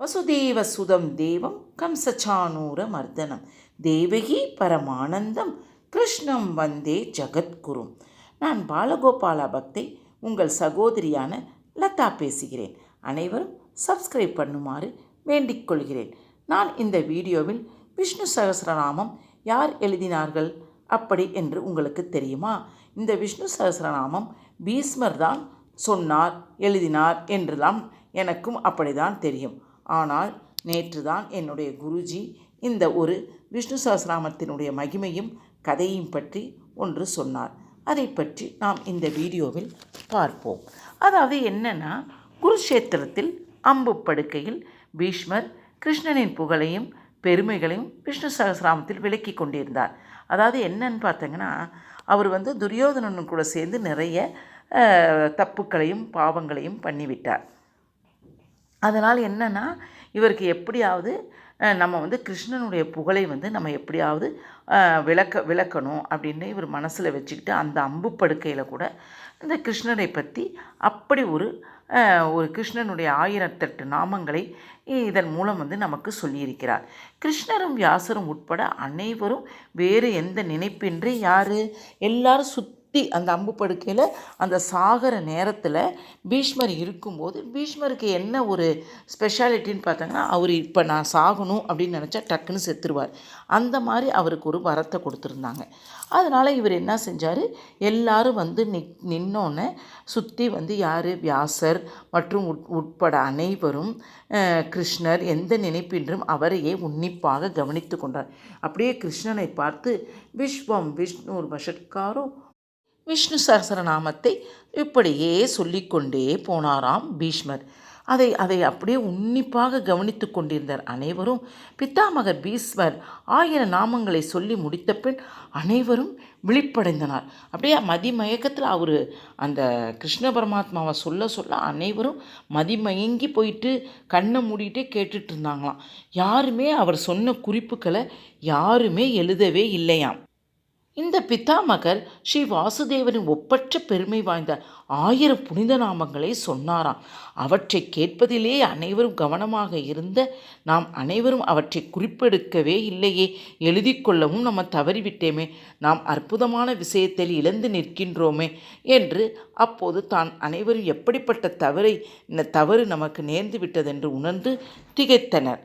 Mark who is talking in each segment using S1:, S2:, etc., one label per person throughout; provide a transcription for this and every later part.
S1: வசுதேவ சுதம் தேவம் கம்சச்சானூர மர்தனம். தேவகி பரமானந்தம் கிருஷ்ணம் வந்தே ஜகத்குரும். நான் பாலகோபாலா பக்தை உங்கள் சகோதரியான லதா பேசுகிறேன். அனைவரும் சப்ஸ்கிரைப் பண்ணுமாறு வேண்டிக் கொள்கிறேன் நான் இந்த வீடியோவில் விஷ்ணு சகஸ்ரநாமம் யார் எழுதினார்கள் அப்படி என்று உங்களுக்கு தெரியுமா? இந்த விஷ்ணு சகஸ்ரநாமம் பீஸ்மர் தான் சொன்னார் எழுதினார் என்றுதான் எனக்கும் அப்படிதான் தெரியும். ஆனால் நேற்று தான் என்னுடைய குருஜி இந்த ஒரு விஷ்ணு சகஸ்ரநாமத்தினுடைய மகிமையும் கதையும் பற்றி ஒன்று சொன்னார். அதை பற்றி நாம் இந்த வீடியோவில் பார்ப்போம். அதாவது என்னென்னா குருஷேத்திரத்தில் அம்பு படுக்கையில் பீஷ்மர் கிருஷ்ணனின் புகழையும் பெருமைகளையும் விஷ்ணு சகசிராமத்தில் விளக்கி கொண்டிருந்தார். அதாவது என்னன்னு பார்த்தீங்கன்னா அவர் வந்து துரியோதனன் கூட சேர்ந்து நிறைய தப்புக்களையும் பாவங்களையும் பண்ணிவிட்டார். அதனால் என்னென்னா இவருக்கு எப்படியாவது நம்ம வந்து கிருஷ்ணனுடைய புகழை வந்து நம்ம எப்படியாவது விளக்க விளக்கணும் அப்படின்னு இவர் மனசில் வச்சுக்கிட்டு அந்த அம்பு படுக்கையில் கூட இந்த கிருஷ்ணரை பற்றி அப்படி ஒரு ஒரு கிருஷ்ணனுடைய ஆயிரத்தெட்டு நாமங்களை இதன் மூலம் வந்து நமக்கு சொல்லியிருக்கிறார். கிருஷ்ணரும் வியாசரும் உட்பட அனைவரும் வேறு எந்த நினைப்பின்றி யார்? எல்லாரும் சுத் சுற்றி அந்த அம்பு படுக்கையில் அந்த சாகர நேரத்தில் பீஷ்மர் இருக்கும்போது பீஷ்மருக்கு என்ன ஒரு ஸ்பெஷாலிட்டின்னு பார்த்தாங்கன்னா அவர் இப்போ நான் சாகணும் அப்படின்னு நினச்சா டக்குன்னு செத்துருவார். அந்த மாதிரி அவருக்கு ஒரு வரத்தை கொடுத்துருந்தாங்க. அதனால் இவர் என்ன செஞ்சார்? எல்லாரும் வந்து நி நின்னோன்னே சுற்றி வந்து யார்? வியாசர் மற்றும் உட் உட்பட அனைவரும் கிருஷ்ணர் எந்த நினைப்பின்றும் அவரையே உன்னிப்பாக கவனித்து கொண்டார். அப்படியே கிருஷ்ணனை பார்த்து விஸ்வம் விஷ்ணு ஒரு வஷட்காரோ விஷ்ணு சகசரநாமத்தை இப்படியே சொல்லிக்கொண்டே போனாராம் பீஷ்மர். அதை அதை அப்படியே உன்னிப்பாக கவனித்து கொண்டிருந்தார் அனைவரும். பித்தாமகர் பீஸ்வர் ஆயிரம் நாமங்களை சொல்லி முடித்த பின் அனைவரும் விழிப்படைந்தனர். அப்படியே மதிமயக்கத்தில் அவர் அந்த கிருஷ்ண பரமாத்மாவை சொல்ல சொல்ல அனைவரும் மதிமயங்கி போயிட்டு கண்ணை மூடிட்டே கேட்டுட்டு இருந்தாங்களாம். யாருமே அவர் சொன்ன குறிப்புகளை யாருமே எழுதவே இல்லையாம். இந்த பித்தாமகர் ஸ்ரீ வாசுதேவரின் ஒப்பற்ற பெருமை வாய்ந்த ஆயிரம் புனித நாமங்களை சொன்னாராம். அவற்றை கேட்பதிலே அனைவரும் கவனமாக இருந்த நாம் அனைவரும் அவற்றை குறிப்பெடுக்கவே இல்லையே. எழுதி கொள்ளவும் நம்ம தவறிவிட்டேமே. நாம் அற்புதமான விஷயத்தில் இழந்து நிற்கின்றோமே என்று அப்போது தான் அனைவரும் எப்படிப்பட்ட தவறை இந்த தவறு நமக்கு நேர்ந்து விட்டதென்று உணர்ந்து திகைத்தனர்.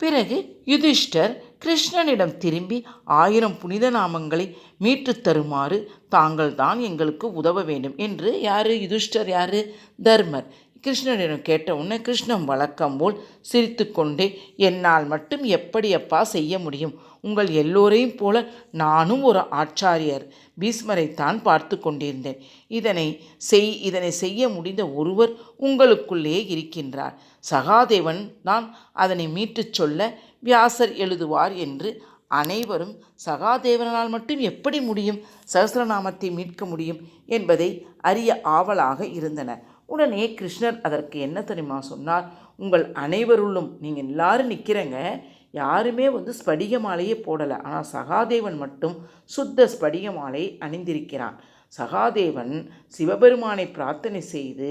S1: பிறகு யுதிஷ்டர் கிருஷ்ணனிடம் திரும்பி ஆயிரம் புனித நாமங்களை மீட்டுத் தருமாறு தாங்கள் தான் எங்களுக்கு உதவ வேண்டும். என்று யார்? யுதிஷ்டர் யார்? தர்மர். கிருஷ்ணனிடம் கேட்டவுடனே கிருஷ்ணன் வழக்கம் போல் சிரித்துக்கொண்டே என்னால் மட்டும் எப்படியப்பா செய்ய முடியும்? உங்கள் எல்லோரையும் போல நானும் ஒரு ஆச்சாரியர். பீஸ்மரைத்தான் பார்த்து கொண்டிருந்தேன். இதனை செய் இதனை செய்ய முடிந்த ஒருவர் உங்களுக்குள்ளே இருக்கின்றார். சகாதேவன் தான் அதனை மீட்டுச் சொல்ல வியாசர் எழுதுவார் என்று அனைவரும் சகாதேவனால் மட்டும் எப்படி முடியும்? சகஸ்ரநாமத்தை மீட்க முடியும்? என்பதை அறிய ஆவலாக இருந்தனர் உடனே கிருஷ்ணர் அதற்கு என்ன தெரியுமா சொன்னார்? உங்கள் அனைவருள்ளும் நீங்கள் எல்லாரும் நிற்கிறங்க யாருமே வந்து ஸ்படிக மாலையே போடலை. ஆனால் சகாதேவன் மட்டும் சுத்த ஸ்படிக மாலை அணிந்திருக்கிறான். சகாதேவன் சிவபெருமானை பிரார்த்தனை செய்து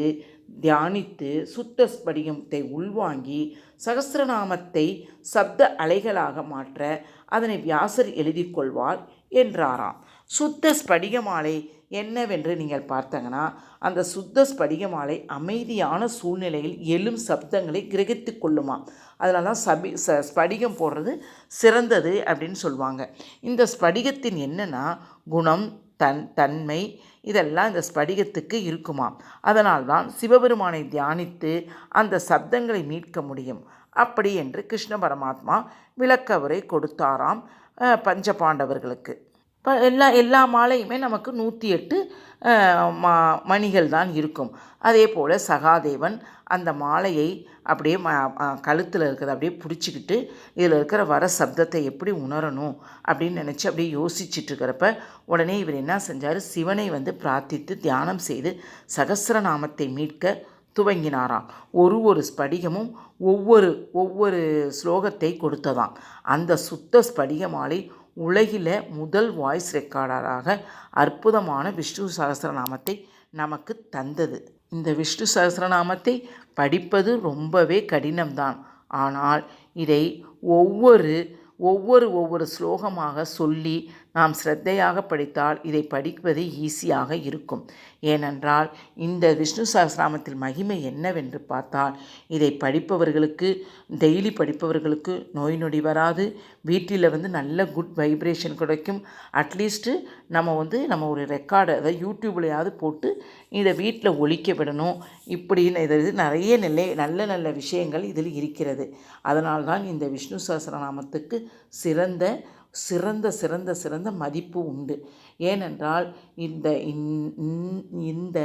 S1: தியானித்து சுத்த ஸ்படிகத்தை உள்வாங்கி சகசிரநாமத்தை சப்த அலைகளாக மாற்ற அதனை வியாசர் எழுதி கொள்வார் என்றாராம். சுத்த ஸ்படிக மாலை என்னவென்று நீங்கள் பார்த்தங்கன்னா அந்த சுத்த ஸ்படிக மாலை அமைதியான சூழ்நிலையில் எழும் சப்தங்களை கிரகித்து கொள்ளுமா? அதனால தான் சபி ச ஸ்படிகம் போடுறது சிறந்தது அப்படின்னு சொல்லுவாங்க. இந்த ஸ்படிகத்தின் என்னென்னா குணம் தன் தன்மை இதெல்லாம் இந்த ஸ்படிகத்துக்கு இருக்குமாம் அதனால்தான் சிவபெருமானை தியானித்து அந்த சப்தங்களை மீட்க முடியும். அப்படி என்று கிருஷ்ண பரமாத்மா விளக்கவரை கொடுத்தாராம் பஞ்சபாண்டவர்களுக்கு பஞ்ச பாண்டவர்களுக்கு. இப்போ எல்லா எல்லா மாலையுமே நமக்கு நூற்றி எட்டு மா மணிகள் தான் இருக்கும். அதே போல் சகாதேவன் அந்த மாலையை அப்படியே ம கழுத்தில் இருக்கிறத அப்படியே பிடிச்சிக்கிட்டு இதில் இருக்கிற வர சப்தத்தை எப்படி உணரணும் அப்படின்னு நினச்சி அப்படியே யோசிச்சுட்டு இருக்கிறப்ப உடனே இவர் என்ன செஞ்சார்? சிவனை வந்து பிரார்த்தித்து தியானம் செய்து சகசிரநாமத்தை மீட்க துவங்கினாராம். ஒரு ஒரு ஸ்படிகமும் ஒவ்வொரு ஒவ்வொரு ஸ்லோகத்தை கொடுத்ததாம். அந்த சுத்த ஸ்படிகமாலை உலகில் முதல் வாய்ஸ் ரெக்கார்டராக அற்புதமான விஷ்ணு சகஸ்ரநாமத்தை நமக்கு தந்தது. இந்த விஷ்ணு சஹஸ்ரநாமத்தை படிப்பது ரொம்பவே கடினம்தான். ஆனால் இதை ஒவ்வொரு ஒவ்வொரு ஒவ்வொரு ஸ்லோகமாக சொல்லி நாம் ஸ்ரத்தையாக படித்தால் இதை படிப்பது ஈஸியாக இருக்கும். ஏனென்றால் இந்த விஷ்ணு சகசிராமத்தில் மகிமை என்னவென்று பார்த்தால் இதை படிப்பவர்களுக்கு டெய்லி படிப்பவர்களுக்கு நோய் நொடி வராது. வீட்டில் வந்து நல்ல குட் வைப்ரேஷன் கிடைக்கும். அட்லீஸ்ட்டு நம்ம வந்து நம்ம ஒரு ரெக்கார்டு அதாவது யூடியூப்லையாவது போட்டு இதை வீட்டில் ஒழிக்க விடணும். இப்படின்னு இது நிறைய நிலை நல்ல நல்ல விஷயங்கள் இதில் இருக்கிறது. அதனால்தான் இந்த விஷ்ணு சகசிரநாமத்துக்கு சிறந்த சிறந்த சிறந்த சிறந்த மதிப்பு உண்டு. ஏனென்றால் இந்த இந்த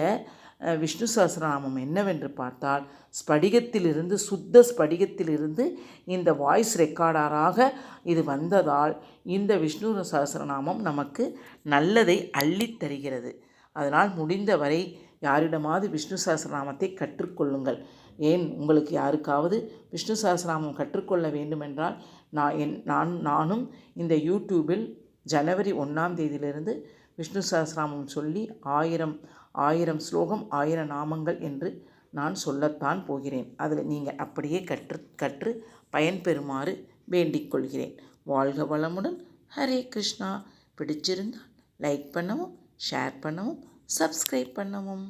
S1: விஷ்ணு சஹசிரநாமம் என்னவென்று பார்த்தால் ஸ்படிகத்திலிருந்து சுத்த ஸ்படிகத்திலிருந்து இந்த வாய்ஸ் ரெக்கார்டராக இது வந்ததால் இந்த விஷ்ணு சஹசிரநாமம் நமக்கு நல்லதை அள்ளித் தருகிறது. அதனால் முடிந்தவரை யாரிடமாவது விஷ்ணு சஹசிரநாமத்தை கற்றுக்கொள்ளுங்கள். ஏன்? உங்களுக்கு யாருக்காவது விஷ்ணு சஹசிரநாமம் கற்றுக்கொள்ள வேண்டுமென்றால் நான் என் நான் நானும் இந்த யூடியூபில் ஜனவரி ஒன்றாம் தேதியிலிருந்து விஷ்ணு சஹசிராமம் சொல்லி ஆயிரம் ஆயிரம் ஸ்லோகம் ஆயிரம் நாமங்கள் என்று நான் சொல்லத்தான் போகிறேன். அதில் நீங்கள் அப்படியே கற்று கற்று பயன்பெறுமாறு வேண்டிக் கொள்கிறேன். வாழ்க வளமுடன். ஹரே கிருஷ்ணா. பிடிச்சிருந்தால் லைக் பண்ணவும் ஷேர் பண்ணவும் சப்ஸ்கிரைப் பண்ணவும்.